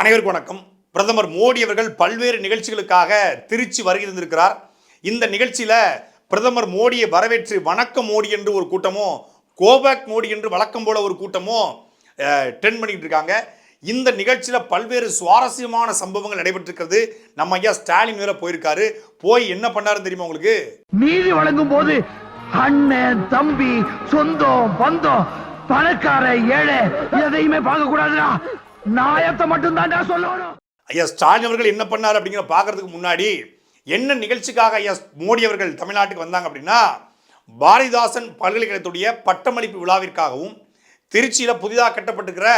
அனைவருக்கும் வணக்கம். பிரதமர் மோடி அவர்கள் பல்வேறு நிகழ்ச்சிகளுக்காக திருச்சி வருகிறந்திருக்கிறார் இந்த நிகழ்ச்சியில பிரதமர் மோடியை வரவேற்று வணக்கம் மோடி என்று ஒரு கூட்டமும் கோபேக் மோடி என்று வழக்கம் போல ஒரு கூட்டமும் டென் பண்ணிட்டு இருக்காங்க. இந்த நிகழ்ச்சியில பல்வேறு சுவாரஸ்யமான சம்பவங்கள் நடைபெற்றிருக்கிறது. நம்ம ஐயா ஸ்டாலின் வேற போயிருக்காரு. போய் என்ன பண்ணாருன்னு தெரியுமா உங்களுக்கு? நீதி வழங்கும் போது அண்ணன் தம்பி சொந்தம் பந்தம் பணக்கார ஏழை எதையுமே பார்க்க கூடாதுடா நாயத்தை மட்டும் தான்டா சொல்லணும். ஐயா ஸ்டாலின் அவர்கள் என்ன பண்ணார் அப்படிங்கிற பார்க்கறதுக்கு முன்னாடி என்ன நிகழ்ச்சிக்காக ஐயா மோடி அவர்கள் தமிழ்நாட்டுக்கு வந்தாங்க அப்படின்னா பாரதிதாசன் பல்கலைக்கழகத்துடைய பட்டமளிப்பு விழாவிற்காகவும் திருச்சியில் புதிதாக கட்டப்பட்டிருக்கிற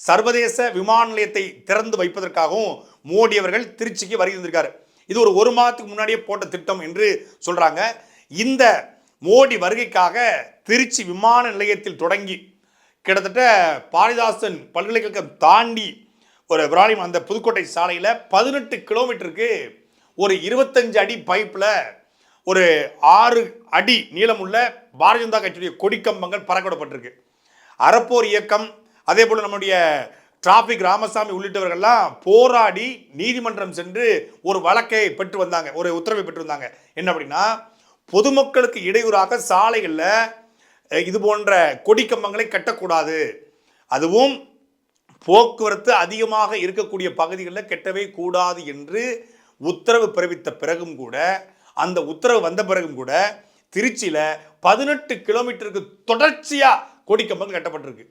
சர்வதேச விமான நிலையத்தை திறந்து வைப்பதற்காகவும் மோடி அவர்கள் திருச்சிக்கு வருகை தந்திருக்காரு. இது ஒரு ஒரு மாதத்துக்கு முன்னாடியே போட்ட திட்டம் என்று சொல்கிறாங்க இந்த மோடி வருகைக்காக திருச்சி விமான நிலையத்தில் தொடங்கி கிட்டத்தட்ட பாரதிதாசன் பல்கலைக்கழகம் தாண்டி ஒரு விராலியம் அந்த புதுக்கோட்டை சாலையில் பதினெட்டு கிலோமீட்டருக்கு ஒரு இருபத்தஞ்சு அடி பைப்பில் ஒரு ஆறு அடி நீளமுள்ள பாரதிய ஜனதா கட்சியுடைய கொடிக்கம்பங்கள் பறக்கவிடப்பட்டிருக்கு. அறப்போர் இயக்கம் அதே போல் நம்முடைய டிராபிக் ராமசாமி உள்ளிட்டவர்கள்லாம் போராடி நீதிமன்றம் சென்று ஒரு வழக்கை பெற்று வந்தாங்க ஒரு உத்தரவை பெற்று வந்தாங்க. என்ன அப்படின்னா பொதுமக்களுக்கு இடையூறாக சாலைகளில் இது போன்ற கொடிக்கம்பங்களை கட்டக்கூடாது. அதுவும் போக்குவரத்து அதிகமாக இருக்கக்கூடிய பகுதிகளில் கெட்டவே கூடாது என்று உத்தரவு பிறப்பித்த பிறகும் கூட அந்த உத்தரவு வந்த பிறகும் கூட திருச்சியில் பதினெட்டு கிலோமீட்டருக்கு தொடர்ச்சியாக கொடிக்கம்பங்கள் கட்டப்பட்டிருக்கு.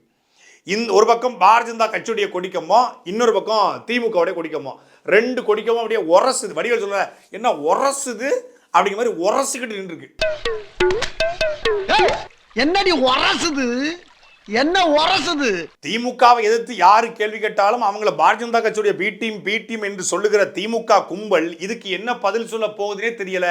இந்த ஒரு பக்கம் பாரதிய ஜனதா கட்சியுடைய கொடிக்கம்பம் இன்னொரு பக்கம் திமுகவுடைய கொடிக்கமோ ரெண்டு கொடிக்கமோ அப்படியே உரசுது. வடிவேல் சொல்ல என்ன உரசுது? அப்படிங்கிற மாதிரி உரசிக்கிட்டு நின்றுருக்கு. என்னடி உரசுது? என்ன உரசுது? திமுகவை எதிர்த்து யாரு கேள்வி கேட்டாலும் அவங்கள பாரதிய ஜனதா கட்சியுடைய பி டீம் பி டீம் என்று சொல்லுகிற திமுக கும்பல் இதுக்கு என்ன பதில் சொல்ல போகுதுன்னே தெரியல.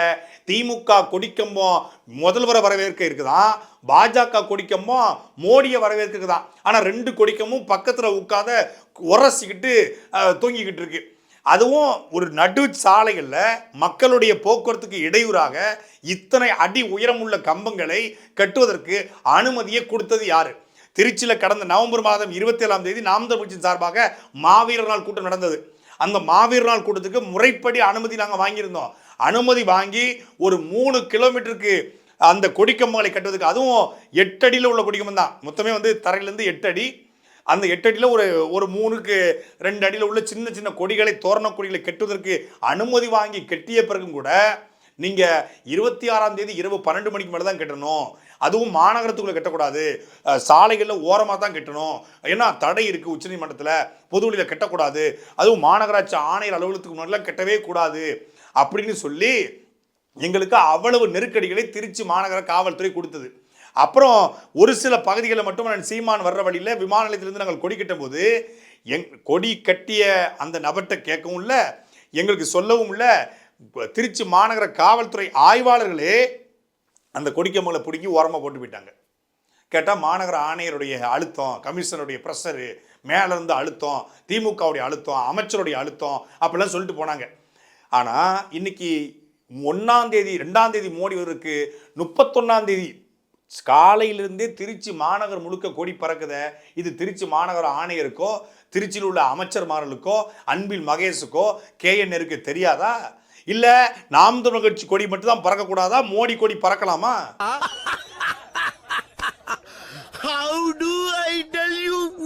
திமுக கொடிக்கம்பம் முதல்வரை வரவேற்க இருக்குதான் பாஜக கொடிக்கம்பம் மோடியை வரவேற்க இருக்குதான் ஆனா ரெண்டு கொடிக்கமும் பக்கத்துல உட்காத உரசிக்கிட்டு தூங்கிக்கிட்டு இருக்கு. அதுவும் ஒரு நடு சாலைகளில் மக்களுடைய போக்குவரத்துக்கு இடையூறாக இத்தனை அடி உயரமுள்ள கம்பங்களை கட்டுவதற்கு அனுமதியை கொடுத்தது யார்? திருச்சியில் கடந்த நவம்பர் மாதம் இருபத்தி ஏழாம் தேதி நாம் தமிழ்ச்சியின் சார்பாக மாவீரர் நாள் கூட்டம் நடந்தது. அந்த மாவீரர் நாள் கூட்டத்துக்கு முறைப்படி அனுமதி நாங்கள் வாங்கியிருந்தோம். அனுமதி வாங்கி ஒரு மூணு கிலோமீட்டருக்கு அந்த கொடிக்கம்பங்களை கட்டுவதற்கு அதுவும் எட்டு அடியில் உள்ள கொடிக்கம்பம் தான். மொத்தமே வந்து தரையிலேருந்து எட்டு அடி அந்த எட்டு அடியில் ஒரு ஒரு மூணுக்கு ரெண்டு அடியில் உள்ள சின்ன சின்ன கொடிகளை தோரண கொடிகளை கட்டுவதற்கு அனுமதி வாங்கி கட்டிய பிறகும் கூட நீங்கள் இருபத்தி ஆறாம் தேதி இரவு பன்னெண்டு மணிக்கு மேலே தான் கட்டணும். அதுவும் மாநகரத்துக்குள்ளே கட்டக்கூடாது. சாலைகளில் ஓரமாக தான் கட்டணும். ஏன்னா தடை இருக்குது உச்சநீதிமன்றத்தில் பொதுவெளியில் கட்டக்கூடாது. அதுவும் மாநகராட்சி ஆணையர் அலுவலகத்துக்கு முன்னாடிலாம் கட்டவே கூடாது. அப்படின்னு சொல்லி எங்களுக்கு அவ்வளவு நெருக்கடிகளை திருச்சி மாநகர காவல்துறை கொடுத்தது. அப்புறம் ஒரு சில பகுதிகளில் மட்டும் நான் சீமான் வர்ற வழியில் விமான நிலையத்திலிருந்து நாங்கள் கொடி கட்டும் போது எங் கொடி கட்டிய அந்த நபர்கிட்ட கேட்கவும் இல்லை எங்களுக்கு சொல்லவும் இல்லை. திருச்சி மாநகர காவல்துறை ஆய்வாளர்களே அந்த கொடிக்கம்பங்களை பிடுங்கி ஓரமாக போட்டு போயிட்டாங்க. கேட்டால் மாநகர ஆணையருடைய அழுத்தம் கமிஷனருடைய ப்ரெஷரு மேலேருந்து அழுத்தம் திமுகவுடைய அழுத்தம் அமைச்சருடைய அழுத்தம் அப்படிலாம் சொல்லிட்டு போனாங்க. ஆனால் இன்னைக்கு ஒன்றாந்தேதி ரெண்டாந்தேதி ரெண்டாம் தேதி மோடி வருவதற்கு முப்பத்தொன்னாந்தேதி காலையிலிருந்தே திருச்சி மாநகர் முழுக்க கொடி பறக்குத. இது திருச்சி மாநகர ஆணையருக்கோ திருச்சியில் உள்ள அமைச்சர்மார்களுக்கோ அன்பில் மகேஷுக்கோ கே என் தெரியாதா? இல்லை நாம் தமிழர் கட்சி கொடி மட்டும் தான் பறக்கக்கூடாதா? மோடி கொடி பறக்கலாமா?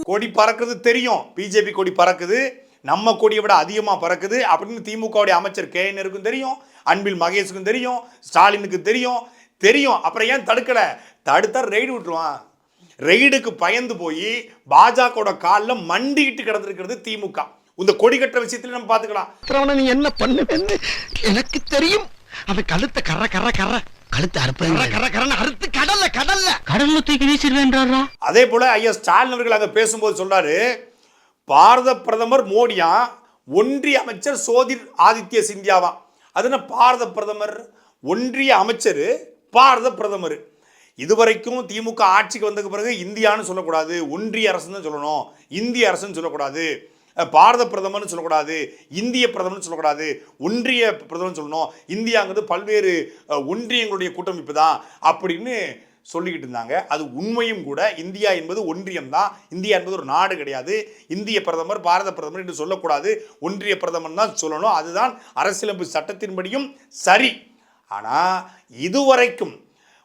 கொடி பறக்குது தெரியும். பிஜேபி கொடி பறக்குது. நம்ம கொடியை விட அதிகமாக பறக்குது அப்படின்னு திமுகவுடைய அமைச்சர் கே இருக்கும் தெரியும். அன்பில் மகேஷுக்கும் தெரியும். ஸ்டாலினுக்கு தெரியும். தெரியும். அப்புறம் ஏன் தடுக்கல? தடுத்தா ரெய்டு விட்டுருவான். ரெய்டுக்கு பயந்து போய் பாஜகவோட காலில் மண்டிக்கிட்டு கிடந்திருக்கிறது திமுக. இந்த கொடி கட்டுற விஷயத்துல நம்ம பார்த்துக்கலாம் அவனை நீ என்ன பண்ணுவேன்னு எனக்கு தெரியும். அவன் கழுத்தை கர கர கர கழுத்தை அறுப்ப கர கரன்னு அறுத்து கடல்ல கடல்ல. கடல்ல தூக்கி வீசிடுவேன்றாரா? அதே போல ஐயா ஸ்டாலின் அவர்கள் அங்க பேசும்போது சொல்றாரு பாரத பிரதமர் மோடியா? ஒன்றிய அமைச்சர் சோதிர் ஆதித்ய சிந்தியாவா? அது என்ன பாரத பிரதமர்? ஒன்றிய அமைச்சர் பாரத பிரதமர். இதுவரைக்கும் திமுக ஆட்சிக்கு வந்ததுக்கு பிறகு இந்தியான்னு சொல்லக்கூடாது ஒன்றிய அரசுன்னு தான் சொல்லணும். இந்திய அரசுன்னு சொல்லக்கூடாது பாரத பிரதமர்னு சொல்லக்கூடாது இந்திய பிரதமர்னு சொல்லக்கூடாது ஒன்றிய பிரதமர்னு சொல்லணும். இந்தியாங்கிறது பல்வேறு ஒன்றியங்களுடைய கூட்டமைப்பு தான் அப்படின்னு சொல்லிக்கிட்டு இருந்தாங்க. அது உண்மையும் கூட இந்தியா என்பது ஒன்றியம் தான். இந்தியா என்பது ஒரு நாடு கிடையாது. இந்திய பிரதமர் பாரத பிரதமர் என்று சொல்லக்கூடாது. ஒன்றிய பிரதமர் தான் சொல்லணும். அதுதான் அரசியலமைப்பு சட்டத்தின்படியும் சரி. ஆனால் இதுவரைக்கும்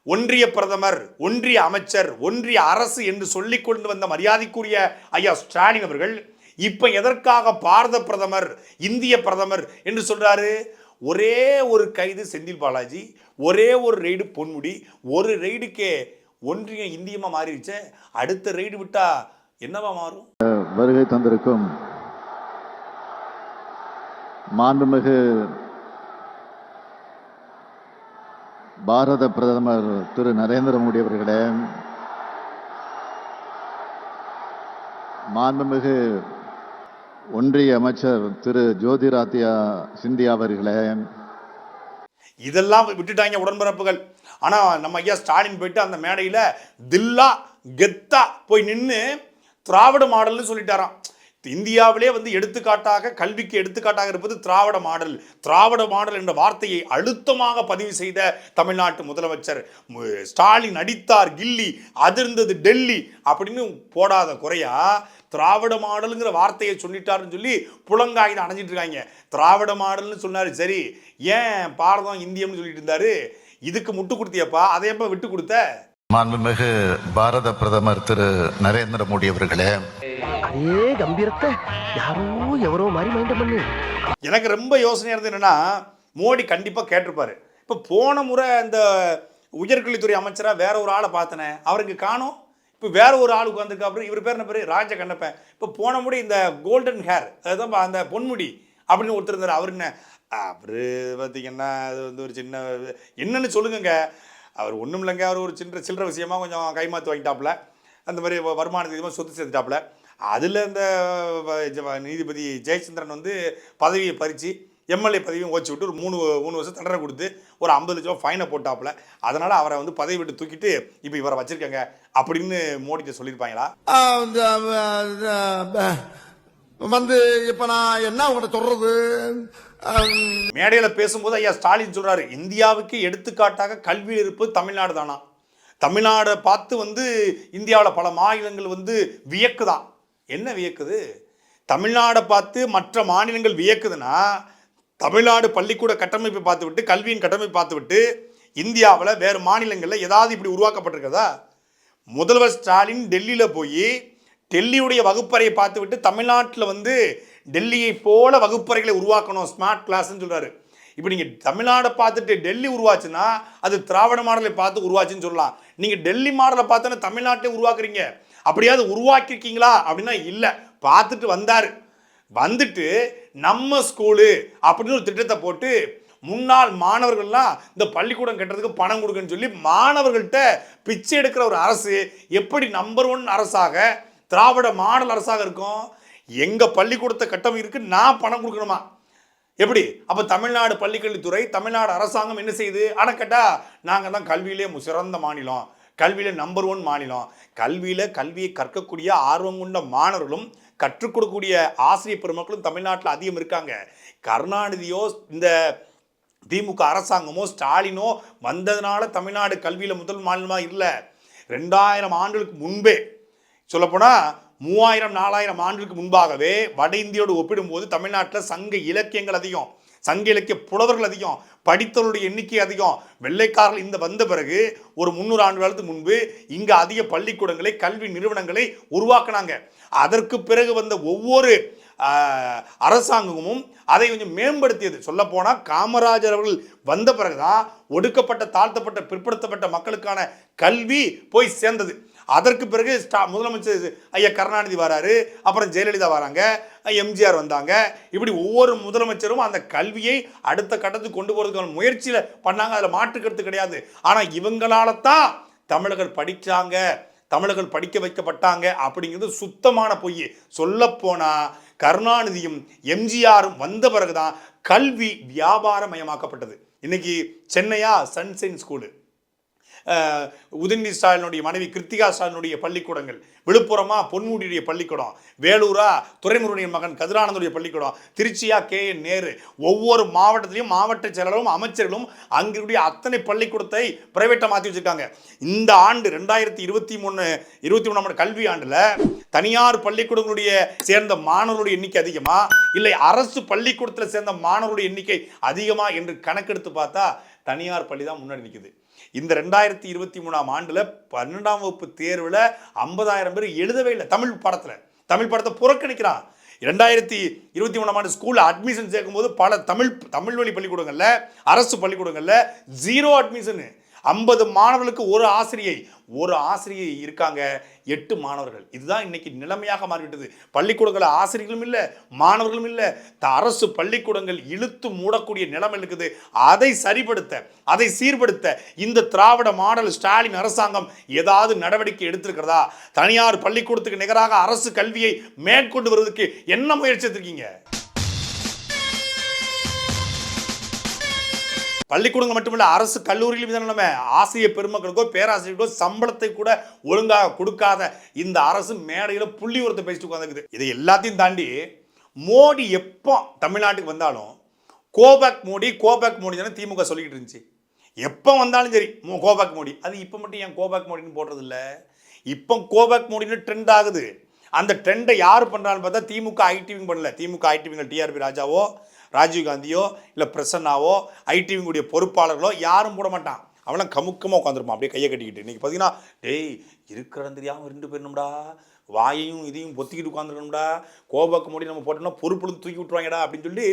ஒன்றிய பிரதமர் ஒன்றிய அமைச்சர் ஒன்றிய அரசு என்று சொல்லிக் கொண்டு வந்த மரியாதைக்குரிய ஐயா ஸ்டாலின் அவர்கள் இப்ப எதற்காக பாரத பிரதமர் இந்திய பிரதமர் என்று சொல்றாரு? ஒரே ஒரு கைது செந்தில் பாலாஜி ஒரே ஒரு ரெய்டு பொன்முடி ஒரு ரெய்டுக்கே ஒன்றிய இந்தியமா மாறிடுச்சு அடுத்த ரெய்டு விட்டா என்னவா மாறும்? வருகை தந்திருக்கும் மாண்புமிகு பாரத பிரதமர் திரு நரேந்திர மோடி அவர்களே மாண்புமிகு ஒன்றிய அமைச்சர் திரு ஜோதிராத்யா சிந்தியா அவர்களே. இதெல்லாம் விட்டுட்டாங்க உடன்பிறப்புகள். ஆனால் நம்ம ஐயா ஸ்டாலின் போயிட்டு அந்த மேடையில் தில்லா கெத்தா போய் நின்று திராவிட மாடல்னு சொல்லிட்டாராம். இந்தியாவிலே வந்து எடுத்துக்காட்டாக கல்விக்கு எடுத்துக்காட்டாக இருப்பது திராவிட மாடல். திராவிட மாடல் என்ற வார்த்தையை அழுத்தமாக பதிவு செய்த தமிழ்நாட்டு முதலமைச்சர் ஸ்டாலின் அடித்தார் கில்லி அதிர்ந்தது டெல்லி அப்படின்னு போடாத குறையா திராவிட மாடலுங்கிற வார்த்தையை சொல்லிட்டாருன்னு சொல்லி புலங்காயுதம் அணைஞ்சிட்டு இருக்காங்க. திராவிட மாடல்னு சொன்னார் சரி ஏன் பாரதம் இந்தியம்னு சொல்லிட்டு இருந்தாரு? இதுக்கு முட்டு கொடுத்தியப்பா அதை எப்ப விட்டு கொடுத்த? மாண்புமிகு பாரத பிரதமர் திரு நரேந்திர மோடி அவர்களே அதே கம்பீரத்தை யாரோ எவரோ மாதிரி மைண்ட் பண்ணு. எனக்கு ரொம்ப யோசனையாக இருந்தது என்னன்னா மோடி கண்டிப்பாக கேட்டிருப்பாரு. இப்போ போன முறை அந்த உயர்கல்வித்துறை அமைச்சராக வேற ஒரு ஆளை பார்த்தனே அவருக்கு காணோம். இப்போ வேற ஒரு ஆள் உட்காந்துருக்கு அப்புறம் இவர் பேர் என்ன பேர்? ராஜ கண்ணப்பன் இப்போ போன முடி இந்த கோல்டன் ஹேர் அதுதான் பா- அந்த பொன்முடி அப்படின்னு ஒருத்தர் இருந்தார். அவர் என்ன? அவர் பார்த்தீங்கன்னா அது வந்து ஒரு சின்ன என்னன்னு சொல்லுங்கங்க. அவர் ஒன்றும் இல்லைங்க. அவர் ஒரு சின்ன சில்லற விஷயமா கொஞ்சம் கைமாத்து வாங்கிட்டாப்புல. அந்த மாதிரி வ- வருமானத்துக்கு சொத்து சேர்த்துட்டாப்புல. அதில் இந்த நீதிபதி ஜெயச்சந்திரன் வந்து பதவியை பறித்து எம்எல்ஏ பதவியும் ஓச்சு விட்டு ஒரு மூணு மூணு வருஷம் தண்டனை கொடுத்து ஒரு ஐம்பது லட்ச ரூபா ஃபைனை போட்டாப்புல. அதனால் அவரை வந்து பதவி விட்டு தூக்கிட்டு இப்போ இவரை வச்சிருக்கங்க அப்படின்னு மோடிட்ட சொல்லியிருப்பாங்களா? வந்து இப்ப நான் என்ன உங்கள்கிட்ட சொல்றது? ஆஹ், மேடையில் பேசும்போது ஐயா ஸ்டாலின் சொல்றாரு இந்தியாவுக்கு எடுத்துக்காட்டாக கல்வியில் இருப்பது தமிழ்நாடு தானா? தமிழ்நாடை பார்த்து வந்து இந்தியாவில் பல மாநிலங்கள் வந்து வியக்குதான். என்ன வியக்குது? தமிழ்நாடை பார்த்து மற்ற மாநிலங்கள் வியக்குதுன்னா தமிழ்நாடு பள்ளிக்கூட கட்டமைப்பை பார்த்துவிட்டு கல்வியின் கட்டமைப்பை பார்த்துவிட்டு இந்தியாவில் வேறு மாநிலங்களில் ஏதாவது இப்படி உருவாக்கப்பட்டிருக்கிறதா? முதல்வர் ஸ்டாலின் டெல்லியில் போய் டெல்லியுடைய வகுப்பறையை பார்த்துவிட்டு தமிழ்நாட்டில் வந்து டெல்லியை போல வகுப்பறைகளை உருவாக்கணும் ஸ்மார்ட் கிளாஸ்ன்னு சொல்கிறாரு இப்போ நீங்கள் தமிழ்நாடை பார்த்துட்டு டெல்லி உருவாச்சுன்னா அது திராவிட மாடலை பார்த்து உருவாச்சுன்னு சொல்லலாம். நீங்கள் டெல்லி மாடலை பார்த்தோன்னா தமிழ்நாட்டை உருவாக்குறீங்க. அப்படியாவது உருவாக்கியிருக்கீங்களா? அப்படின்னா இல்லை. பார்த்துட்டு வந்தார். வந்துட்டு நம்ம ஸ்கூலு அப்படின்னு ஒரு திட்டத்தை போட்டு முன்னாள் மாணவர்கள்லாம் இந்த பள்ளிக்கூடம் கட்டுறதுக்கு பணம் கொடுக்குன்னு சொல்லி மாணவர்கள்ட்ட பிச்சை எடுக்கிற ஒரு அரசு எப்படி நம்பர் ஒன் அரசாக திராவிட மாடல் அரசாக இருக்கும்? எங்கள் பள்ளிக்கூடத்தை கட்டம் இருக்கு நான் பணம் கொடுக்கணுமா? எப்படி? அப்போ தமிழ்நாடு பள்ளிக்கல்வித்துறை தமிழ்நாடு அரசாங்கம் என்ன செய்யுது? அணக்கட்டா நாங்கள் தான் கல்வியிலே சிறந்த மாநிலம். கல்வியில் நம்பர் ஒன் மாநிலம். கல்வியில் கல்வியை கற்கக்கூடிய ஆர்வம் கொண்ட மாணவர்களும் கற்றுக் கொடுக்கக்கூடிய ஆசிரியர் பெருமக்களும் தமிழ்நாட்டில் அதிகம் இருக்காங்க. கருணாநிதியோ இந்த திமுக அரசாங்கமோ ஸ்டாலினோ வந்ததுனால தமிழ்நாடு கல்வியில் முதல் மாநிலமாக இல்லை. ரெண்டாயிரம் ஆண்டுகளுக்கு முன்பே சொல்லப்போனால் மூவாயிரம் நாலாயிரம் ஆண்டுகளுக்கு முன்பாகவே வட இந்தியோடு ஒப்பிடும்போது தமிழ்நாட்டில் சங்க இலக்கியங்கள் அதிகம். சங்க இலக்கிய புலவர்கள் அதிகம் படித்தவருடைய எண்ணிக்கை அதிகம். வெள்ளைக்காரர்கள் இந்த வந்த பிறகு ஒரு முந்நூறு ஆண்டு காலத்துக்கு முன்பு இங்கே அதிக பள்ளிக்கூடங்களை கல்வி நிறுவனங்களை உருவாக்குனாங்க. அதற்கு பிறகு வந்த ஒவ்வொரு அரசாங்கமும் அதை கொஞ்சம் மேம்படுத்தியது. சொல்லப்போனால் காமராஜர் அவர்கள் வந்த பிறகுதான் ஒடுக்கப்பட்ட தாழ்த்தப்பட்ட பிற்படுத்தப்பட்ட மக்களுக்கான கல்வி போய் சேர்ந்தது. அதற்கு பிறகு ஸ்டா முதலமைச்சர் ஐயா கருணாநிதி வராரு அப்புறம் ஜெயலலிதா வராங்க எம்ஜிஆர் வந்தாங்க. இப்படி ஒவ்வொரு முதலமைச்சரும் அந்த கல்வியை அடுத்த கட்டத்துக்கு கொண்டு போகிறதுக்கான முயற்சியில் பண்ணாங்க. அதில் மாற்றுக்கிறது கிடையாது. ஆனால் இவங்களால தான் தமிழர்கள் படித்தாங்க தமிழர்கள் படிக்க வைக்கப்பட்டாங்க அப்படிங்கிறது சுத்தமான பொய். சொல்லப்போனால் கருணாநிதியும் எம்ஜிஆரும் வந்த பிறகுதான் கல்வி வியாபாரமயமாக்கப்பட்டது. இன்னைக்கு சென்னையா சன்சைன் ஸ்கூலு. உதயநிதி ஸ்டாலினுடைய மனைவி கிருத்திகா ஸ்டாலினுடைய பள்ளிக்கூடங்கள். விழுப்புரமா பொன்முடியுடைய பள்ளிக்கூடம். வேலூரா துறைமுருடைய மகன் கதிரானந்துடைய பள்ளிக்கூடம். திருச்சியா கே என் நேரு. ஒவ்வொரு மாவட்டத்திலையும் மாவட்ட செயலரும் அமைச்சர்களும் அங்கிருடைய அத்தனை பள்ளிக்கூடத்தை பிரைவேட்டாக மாற்றி வச்சிருக்காங்க. இந்த ஆண்டு ரெண்டாயிரத்தி இருபத்தி மூணு இருபத்தி மூணாம் கல்வி ஆண்டில் தனியார் பள்ளிக்கூடங்களுடைய சேர்ந்த மாணவர்களுடைய எண்ணிக்கை அதிகமா? இல்லை அரசு பள்ளிக்கூடத்தில் சேர்ந்த மாணவர்களுடைய எண்ணிக்கை அதிகமா? என்று கணக்கெடுத்து பார்த்தா தனியார் பள்ளி தான் முன்னாடி நிற்குது இந்த ரெண்டாயிரத்தி இருபத்தி மூணாம் ஆண்டில் பன்னெண்டாம் வகுப்பு தேர்வில் ஐம்பதாயிரம் பேர் எழுதவே இல்லை. தமிழ் படத்தில். தமிழ் பாடத்தை புறக்கணிக்கிறான். ரெண்டாயிரத்தி இருபத்தி மூணாம் ஆண்டு ஸ்கூலில் அட்மிஷன் சேர்க்கும்போது பல தமிழ் தமிழ் வழி பள்ளிக்கூடங்களில் அரசு பள்ளிக்கூடங்களில் ஜீரோ அட்மிஷனு ஐம்பது மாணவர்களுக்கு ஒரு ஆசிரியை ஒரு ஆசிரியை இருக்காங்க எட்டு மாணவர்கள். இதுதான் இன்னைக்கு நிலைமையாக மாறிவிட்டது. பள்ளிக்கூடங்கள் ஆசிரியர்களும் இல்லை மாணவர்களும் இல்லை. த- அரசு பள்ளிக்கூடங்கள் இழுத்து மூடக்கூடிய நிலைமை இருக்குது. அதை சரிப்படுத்த அதை சீர்படுத்த இந்த திராவிட மாடல் ஸ்டாலின் அரசாங்கம் ஏதாவது நடவடிக்கை எடுத்திருக்கிறதா? தனியார் பள்ளிக்கூடத்துக்கு நிகராக அரசு கல்வியை மேற்கொண்டு வருவதற்கு என்ன முயற்சி எடுத்திருக்கீங்க? பள்ளிக்கூடங்கள் மட்டுமல்ல அரசு கல்லூரியிலும் இதான் நம்ம ஆசிரியர் பெருமக்களுக்கோ பேராசிரியருக்கோ சம்பளத்தை கூட ஒழுங்காக கொடுக்காத இந்த அரசு மேடையில் புள்ளி உரத்தை பேசிட்டு உட்காந்துக்குது இதை எல்லாத்தையும் தாண்டி மோடி எப்போ தமிழ்நாட்டுக்கு வந்தாலும் கோபேக் மோடி கோபேக் மோடி தானே திமுக சொல்லிக்கிட்டு இருந்துச்சு. எப்போ வந்தாலும் சரி கோபேக் மோடி. அது இப்போ மட்டும் ஏன் கோபேக் மோடின்னு போடுறதில்ல? இப்போ கோபேக் மோடின்னு ட்ரெண்ட் ஆகுது. அந்த ட்ரெண்டை யார் பண்ணுறான்னு பார்த்தா திமுக ஐடிவிங் பண்ணல. திமுக ஐடிவிங்க டிஆர்பி ராஜாவோ ராஜீவ் காந்தியோ இல்லை பிரசன்னாவோ ஐடிவிங்குடைய பொறுப்பாளர்களோ யாரும் போட மாட்டான். அவெல்லாம் கமுக்கமாக உட்காந்துருப்பான் அப்படியே கையை கட்டிக்கிட்டு. இன்றைக்கி பார்த்தீங்கன்னா டேய் இருக்கிற தெரியாமல் ரெண்டு போயிடணும்டா வாயையும் இதையும் பொத்திக்கிட்டு உட்காந்துருக்கணும்டா கோபாக்கு முடி நம்ம போட்டோம்னா பொறுப்புல தூக்கி விட்டுருவாங்கடா அப்படின்னு சொல்லி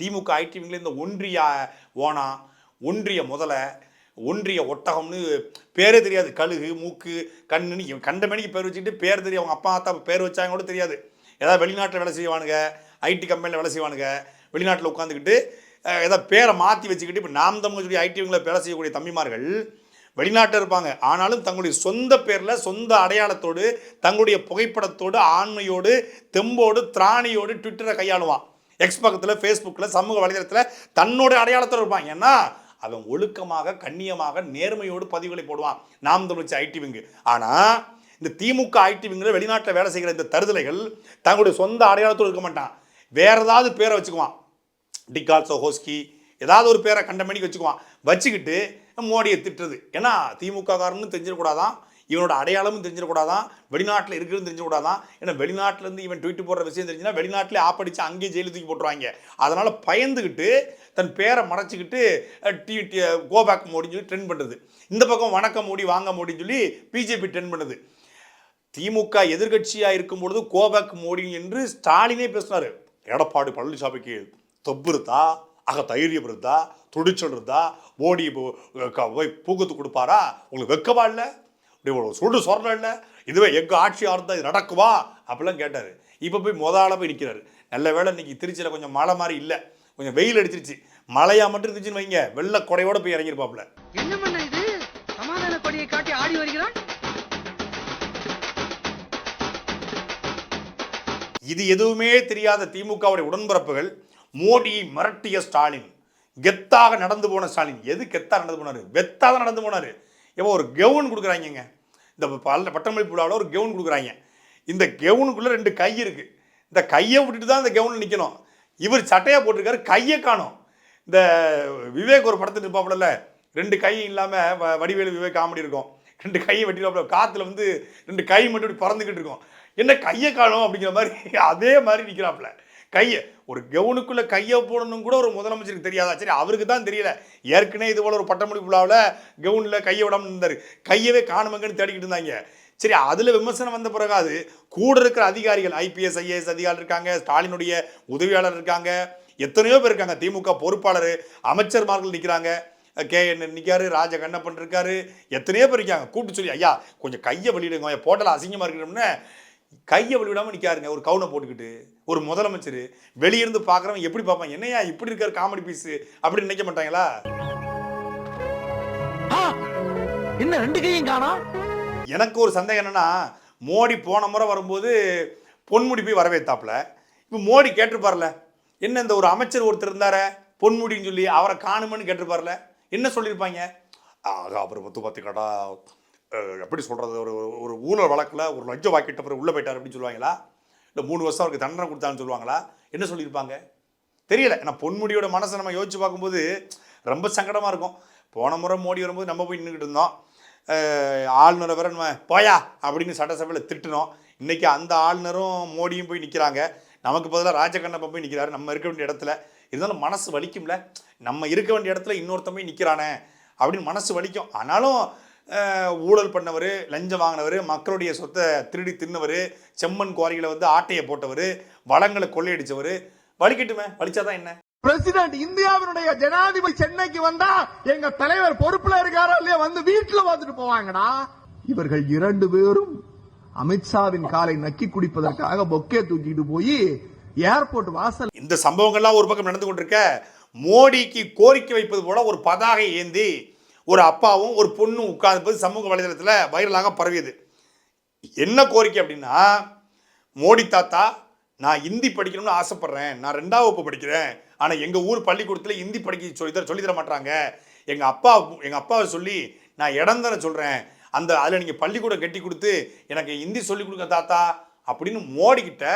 திமுக ஐடிவிங்கில் இந்த ஒன்றிய ஓனா ஒன்றிய முதல ஒன்றிய ஒட்டகம்னு பேரே தெரியாது. கழுகு மூக்கு கண்ணுன்னு கண்ட மணிக்கு பேர் வச்சுக்கிட்டு பேர் தெரியும். அவங்க அப்பா அத்தா பேர் வச்சாங்க கூட தெரியாது. ஏதாவது வெளிநாட்டில் வேலை செய்வானுங்க ஐடி கம்பெனியில் வேலை செய்வானுங்க. வெளிநாட்டில் உட்காந்துக்கிட்டு ஏதாவது பேரை மாற்றி வச்சுக்கிட்டு இப்போ நாம் தமிழ் சொல்லி ஐடிவிங்களை வேலை செய்யக்கூடிய தம்பிமார்கள் வெளிநாட்டில் இருப்பாங்க. ஆனாலும் தங்களுடைய சொந்த பேரில் சொந்த அடையாளத்தோடு தங்களுடைய புகைப்படத்தோடு ஆண்மையோடு தெம்போடு திராணியோடு ட்விட்டரை கையாளுவான். எக்ஸ் பக்கத்தில் ஃபேஸ்புக்கில் சமூக வலைதளத்தில் தன்னோட அடையாளத்தோடு இருப்பான். ஏன்னா அவன் ஒழுக்கமாக கண்ணியமாக நேர்மையோடு பதிவுகளை போடுவான். நாம் தமிழ்ச்சி ஐடிவிங்கு ஆனால் இந்த திமுக ஐடிவிங்கில் வெளிநாட்டில் வேலை செய்கிற இந்த தருதலைகள் தங்களுடைய சொந்த அடையாளத்தோடு இருக்க மாட்டான். வேறு ஏதாவது பேரை வச்சுக்குவான். டிகால்சோ ஹோஸ்கி ஏதாவது ஒரு பேரை கண்டமணிக்கு வச்சுக்குவான். வச்சுக்கிட்டு மோடியை திட்டுறது. ஏன்னா திமுக காரன்னு தெரிஞ்சிடக்கூடாதான் இவனோட அடையாளமும் தெரிஞ்சிடக்கூடாதான் வெளிநாட்டில் இருக்கிறது தெரிஞ்சக்கூடாதான் ஏன்னா வெளிநாட்டிலேருந்து இவன் ட்வீட் போடுற விஷயம் தெரிஞ்சுன்னா வெளிநாட்டிலே ஆப்படிச்சு அங்கேயே ஜெயிலு தூக்கி போட்டுருவாங்க. அதனால் பயந்துக்கிட்டு தன் பேரை மறைச்சிக்கிட்டு டி டி கோபேக் மோடின்னு சொல்லி ட்ரெண்ட் பண்ணுறது இந்த பக்கம் வணக்கம் மோடி வாங்க மோடின்னு சொல்லி பிஜேபி ட்ரெண்ட் பண்ணுது திமுக எதிர்க்கட்சியாக இருக்கும் பொழுது கோபேக் மோடி என்று ஸ்டாலினே பேசினார். எடப்பாடி பழனிசாமிக்கு தொப்பு இருந்தா அக தைரியம் இருந்தா துடிச்சல் இருந்தா மோடி பூக்கத்து கொடுப்பாரா? உங்களுக்கு வெக்கமா இல்லை? இப்படி ஒரு சுடு சொரணம் இல்லை? இதுவே எங்கள் ஆட்சியாக இருந்தால் இது நடக்குமா? அப்படிலாம் கேட்டார். இப்போ போய் முதல்ல போய் நிற்கிறாரு நல்ல வேளை இன்னைக்கு திருச்சியில் கொஞ்சம் மழை மாதிரி இல்லை. கொஞ்சம் வெயில் அடிச்சிருச்சு. மழையா மட்டும் இருந்துச்சுன்னு வைங்க. வெள்ளை கொடையோட போய் இறங்கியிருப்பாப்புல என்ன பண்ண இது? சமாதான கொடியை காட்டி ஆடி வருகிறான்? இது எதுவுமே தெரியாத திமுகவுடைய உடன்பிறப்புகள் மோடியை மிரட்டிய ஸ்டாலின். கெத்தாக நடந்து போன ஸ்டாலின். எது கெத்தாக நடந்து போனாரு? வெத்தாக நடந்து போனாரு. இப்போ ஒரு கெவுன் கொடுக்குறாங்கங்க. இந்த பல்ல பட்டமளிப்பு விழாவில் ஒரு கெவுன் கொடுக்குறாங்க. இந்த கெவுனுக்குள்ளே ரெண்டு கை இருக்குது இந்த கையை விட்டுட்டு தான் இந்த கெவுனில் நிற்கணும் இவர் சட்டையாக போட்டிருக்காரு கையை காணும். இந்த விவேக் ஒரு படத்தில் இருப்பாப்புல ரெண்டு கை இல்லாமல் வடிவேலு விவேக் காமெடி இருக்கும். ரெண்டு கையை வெட்டிடுவாப்புல. காற்றுல வந்து ரெண்டு கை மட்டும் இப்படி பறந்துக்கிட்டு இருக்கும். என்ன கையை காணும் அப்படிங்கிற மாதிரி அதே மாதிரி நிற்கிறாப்புல கையை ஒரு கவுனுக்குள்ள கையை போடணும் கூட ஒரு முதலமைச்சருக்கு தெரியாதா? சரி அவருக்கு தான் தெரியல. ஏற்கனவே இது போல ஒரு பட்டமளிப்பு விழாவில் கவுனில் கையை விடாமல் இருந்தார். கையவே காணுமங்கன்னு தேடிக்கிட்டு இருந்தாங்க. சரி அதில் விமர்சனம் வந்த பிறகு அது கூட இருக்கிற அதிகாரிகள் ஐபிஎஸ் ஐஏஎஸ் அதிகாரி இருக்காங்க ஸ்டாலினுடைய உதவியாளர் இருக்காங்க எத்தனையோ பேர் இருக்காங்க. திமுக பொறுப்பாளர் அமைச்சர்மார்கள் நிற்கிறாங்க கே என் நிற்காரு ராஜ கண்ணப்பன் இருக்காரு எத்தனையோ பேர் இருக்காங்க கூப்பிட்டு சொல்லி ஐயா கொஞ்சம் கையை வெளியிடுங்க போட்டல அசிங்கமாக இருக்கணும்னு கையை வெளியிடாமல் நிற்காருங்க ஒரு கவுனை போட்டுக்கிட்டு ஒரு முதலமைச்சர் வெளியிருந்து பார்க்குறவன் எப்படி பார்ப்பான்? என்னையா இப்படி இருக்காரு காமெடி பீஸு அப்படின்னு நினைக்க மாட்டாங்களா? என்ன ரெண்டு கையும் காணா? எனக்கு ஒரு சந்தேகம் என்னன்னா மோடி போன முறை வரும்போது பொன்முடி போய் வரவேத்தாப்புல. இப்போ மோடி கேட்டிருப்பார்ல என்ன இந்த ஒரு அமைச்சர் ஒருத்தர் இருந்தார பொன்முடின்னு சொல்லி அவரை காணுமன்னு கேட்டிருப்பார்ல. என்ன சொல்லியிருப்பாங்க? அப்புறம் பார்த்தீங்கன்னா அஹ், எப்படி சொல்கிறது ஒரு ஒரு ஊழல் வழக்கில் ஒரு லஞ்சம் வாக்கிட்ட அப்புறம் உள்ளே போயிட்டார் அப்படின்னு சொல்லுவாங்களா? இல்லை மூணு வருஷம் அவருக்கு தண்டனை கொடுத்தான்னு சொல்லுவாங்களா? என்ன சொல்லியிருப்பாங்க? தெரியல. ஏன்னா பொன்முடியோட மனசை நம்ம யோசிச்சு பார்க்கும்போது ரொம்ப சங்கடமாக இருக்கும். போன முறை மோடி வரும்போது நம்ம போய் நின்றுக்கிட்டு இருந்தோம். ஆளுநரை வேற நம்ம போயா அப்படின்னு சட்டசபையில் திட்டினோம். இன்றைக்கி அந்த ஆளுநரும் மோடியும் போய் நிற்கிறாங்க நமக்கு பதிலாக ராஜகண்ணப்பன் போய் நிற்கிறாரு நம்ம இருக்க வேண்டிய இடத்துல. இருந்தாலும் மனசு வலிக்கும்ல. நம்ம இருக்க வேண்டிய இடத்துல இன்னொருத்தன் போய் நிற்கிறானே அப்படின்னு மனசு வலிக்கும். ஆனாலும் ஊழல் பண்ணவர் லஞ்சம் வாங்கினவர் மக்களுடைய சொத்தை திருடி தின்னவர் செம்மண் குவாரிகளை வந்து ஆட்டையை போட்டவர் வளங்களை கொள்ளையடிச்சவர் வலிக்கட்டுமே வலிச்சாதான் என்ன? பிரசிடென்ட் இந்தியாவினுடைய ஜனாதிபதி சென்னைக்கு வந்தா எங்க தலைவர் பொறுப்புல இருக்காரோ இல்லையா வந்து வீட்டுல வந்துட்டு போவாங்கடா. இவர்கள் இரண்டு பேரும் அமித்ஷாவின் காலை நக்கி குடிப்பதற்காக பொக்கே தூக்கிட்டு போய் ஏர்போர்ட் வாசல் இந்த சம்பவங்கள்லாம் ஒரு பக்கம் நடந்து கொண்டிருக்க. மோடிக்கு கோரிக்கை வைப்பது போல ஒரு பதாகை ஏந்தி ஒரு அப்பாவும் ஒரு பொண்ணும் உட்கார்ந்து சமூக வலைதளத்தில் வைரலாக பரவியது. என்ன கோரிக்கை அப்படின்னா மோடி தாத்தா நான் ஹிந்தி படிக்கணும்னு ஆசைப்பட்றேன். நான் ரெண்டாவது வகுப்பு படிக்கிறேன். ஆனால் எங்கள் ஊர் பள்ளிக்கூடத்தில் ஹிந்தி படிக்க சொல்லி தர சொல்லி தர மாட்டாங்க எங்கள் அப்பா எங்கள் அப்பாவை சொல்லி நான் இடம் தர சொல்கிறேன் அந்த அதில் நீங்கள் பள்ளிக்கூடம் கட்டி கொடுத்து எனக்கு ஹிந்தி சொல்லிக் கொடுங்க தாத்தா அப்படின்னு மோடிக்கிட்ட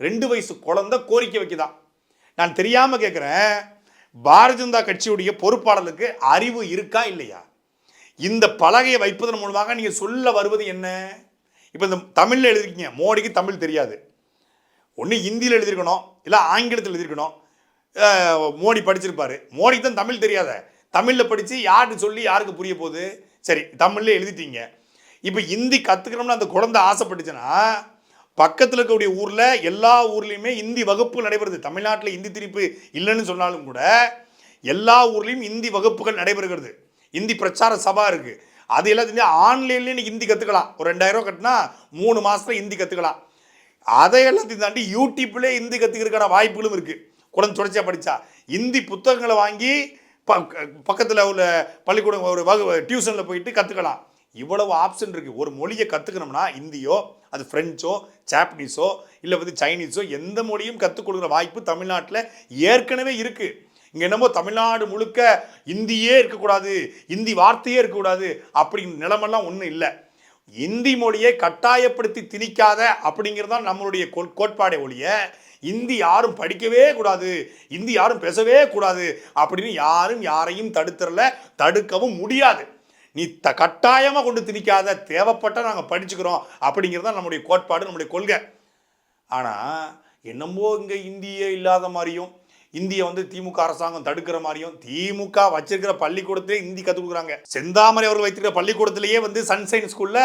ரெண்டு வயசு குழந்தை கோரிக்கை வைக்குதான் நான் தெரியாமல் கேட்குறேன் பாரதிய ஜனதா கட்சியுடைய பொறுப்பாளருக்கு அறிவு இருக்கா இல்லையா? இந்த பலகையை வைப்பதன் மூலமாக நீங்கள் சொல்ல வருவது என்ன? இப்போ இந்த தமிழில் எழுதிருக்கீங்க மோடிக்கு தமிழ் தெரியாது. ஒன்று ஹிந்தியில் எழுதியிருக்கணும் இல்லை ஆங்கிலத்தில் எழுதியிருக்கணும் மோடி படிச்சிருப்பார். மோடிக்கு தான் தமிழ் தெரியாத. தமிழில் படித்து யாருக்கு சொல்லி யாருக்கு புரிய போகுது? சரி தமிழில் எழுதிட்டீங்க. இப்போ ஹிந்தி கற்றுக்கணும்னு அந்த குழந்தை ஆசைப்பட்டுச்சுன்னா பக்கத்தில் இருக்கக்கூடிய ஊரில் எல்லா ஊர்லேயுமே இந்தி வகுப்பு நடைபெறுது. தமிழ்நாட்டில் இந்தி திரிப்பு இல்லைன்னு சொன்னாலும் கூட எல்லா ஊர்லேயும் இந்தி வகுப்புகள் நடைபெறுகிறது. இந்தி பிரச்சார சபா இருக்குது அது எல்லாத்தையும் ஆன்லைன்லேயே நீ ஹிந்தி கற்றுக்கலாம் ஒரு ரெண்டாயிரம் கட்டினா மூணு மாதத்துல ஹிந்தி கற்றுக்கலாம் அதை எல்லாத்தையும் தாண்டி யூடியூப்லேயே இந்தி கற்றுக்கிறதுக்கான வாய்ப்புகளும் இருக்குது குழந்தை தொடர்ச்சியாக படித்தா இந்தி புத்தகங்களை வாங்கி ப பக்கத்தில் உள்ள பள்ளிக்கூடம் ஒரு வகு டியூஷனில் போயிட்டு கற்றுக்கலாம் இவ்வளவு ஆப்ஷன் இருக்குது ஒரு மொழியை கற்றுக்கணும்னா இந்தியோ அது ஃப்ரெஞ்சோ ஜாப்பனீஸோ இல்லை வந்து சைனீஸோ எந்த மொழியும் கற்றுக் கொடுக்குற வாய்ப்பு தமிழ்நாட்டில் ஏற்கனவே இருக்குது இங்கே என்னமோ தமிழ்நாடு முழுக்க இந்தியே இருக்கக்கூடாது இந்தி வார்த்தையே இருக்கக்கூடாது அப்படிங்கிற நிலமெல்லாம் ஒன்றும் இல்லை. இந்தி மொழியை கட்டாயப்படுத்தி திணிக்காத அப்படிங்கிறது தான் நம்மளுடைய கோ- கோட்பாடே ஒழிய இந்தி யாரும் படிக்கவே கூடாது இந்தி யாரும் பேசவே கூடாது அப்படின்னு யாரும் யாரையும் தடுத்துறல தடுக்கவும் முடியாது. நீ த கட்டாயமாக கொண்டு திணிக்காத தேவைப்பட்டால் நாங்கள் படிச்சுக்கிறோம் அப்படிங்கிறது தான் நம்முடைய கோட்பாடு நம்முடைய கொள்கை. ஆனால் என்னமோ இங்கே இந்தியே இல்லாத மாதிரியும் இந்தியை வந்து திமுக அரசாங்கம் தடுக்கிற மாதிரியும் திமுக வச்சிருக்கிற பள்ளிக்கூடத்திலே ஹிந்தி கற்றுக் கொடுக்குறாங்க. செந்தாமரை அவர்கள் வைத்திருக்கிற பள்ளிக்கூடத்திலேயே வந்து சன்சைன் ஸ்கூலில்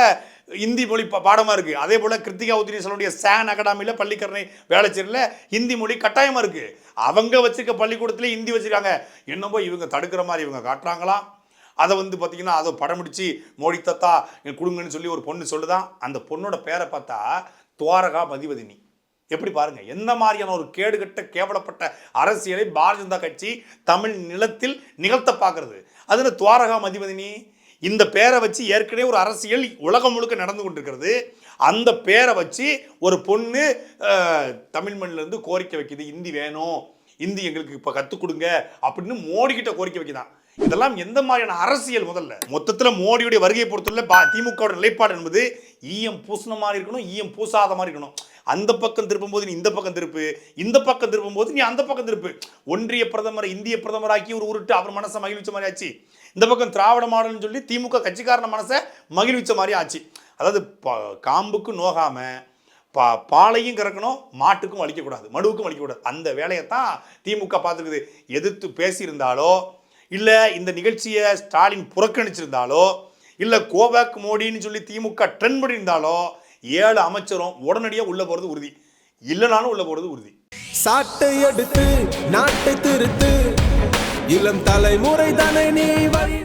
இந்தி மொழி பாடமாக இருக்குது அதே போல் கிருத்திகா உத்திரேசனுடைய சேன் அகாடமியில் பள்ளிக்கரணை வேலைச்சேரியில் ஹிந்தி மொழி கட்டாயமாக இருக்குது அவங்க வச்சிருக்க பள்ளிக்கூடத்திலே ஹிந்தி வச்சுருக்காங்க. என்னமோ இவங்க தடுக்கிற மாதிரி இவங்க காட்டுறாங்களாம் அதை வந்து பார்த்தீங்கன்னா அதை படம் பிடிச்சி மோடி தத்தா கொடுங்கன்னு சொல்லி ஒரு பொண்ணு சொல்லுதான் அந்த பொண்ணோட பேரை பார்த்தா துவாரகா மதிவதினி. எப்படி பாருங்க எந்த மாதிரியான ஒரு கேடுகட்ட கேவலப்பட்ட அரசியலை பாரதிய ஜனதா கட்சி தமிழ் நிலத்தில் நிகழ்த்த பார்க்கறது. அதில் துவாரகா மதிவதினி இந்த பேரை வச்சு ஏற்கனவே ஒரு அரசியல் உலகம் முழுக்க நடந்து கொண்டிருக்கிறது. அந்த பேரை வச்சு ஒரு பொண்ணு தமிழ் மண்ணிலேருந்து கோரிக்கை வைக்கிது இந்தி வேணும் இந்தி எங்களுக்கு இப்போ கற்றுக் கொடுங்க அப்படின்னு மோடி கோரிக்கை வைக்குதான். இதெல்லாம் எந்த மாதிரியான அரசியல் முதல்ல? மொத்தத்தில் மோடியுடைய வருகையை பொறுத்துள்ள பா திமுகவோட நிலைப்பாடு என்பது ஈயம் பூசின மாதிரி இருக்கணும் ஈயம் பூசாத மாதிரி இருக்கணும். அந்த பக்கம் திருப்பும் போது நீ இந்த பக்கம் திருப்பு இந்த பக்கம் திருப்பும் போது நீ அந்த பக்கம் திருப்பு. ஒன்றிய பிரதமர் இந்திய பிரதமராக்கி ஒரு உருட்டு அவர் மனசை மகிழ்விச்ச மாதிரி ஆச்சு. இந்த பக்கம் திராவிட மாடல்னு சொல்லி திமுக கட்சிக்காரன மனசை மகிழ்விச்ச மாதிரி ஆச்சு. அதாவது காம்புக்கு நோகாம பா பாலையும் கறக்கணும் மாட்டுக்கும் அழிக்கக்கூடாது மடுவுக்கும் அழிக்கக்கூடாது அந்த வேலையை தான் திமுக பார்த்துருக்குது எதிர்த்து பேசியிருந்தாலோ இல்லை இந்த நிகழ்ச்சியை ஸ்டாலின் புறக்கணிச்சிருந்தாலோ இல்லை கோபேக் மோடின்னு சொல்லி திமுக ட்ரெண்ட் பண்ணியிருந்தாலோ ஏழு அமைச்சரும் உடனடியாக உள்ளே போகிறது உறுதி. இல்லைனாலும் உள்ளே போகிறது உறுதி. சாட்டை எடுத்து நாட்டை திருத்து. இளம் தலைமுறை தானே நீ வழி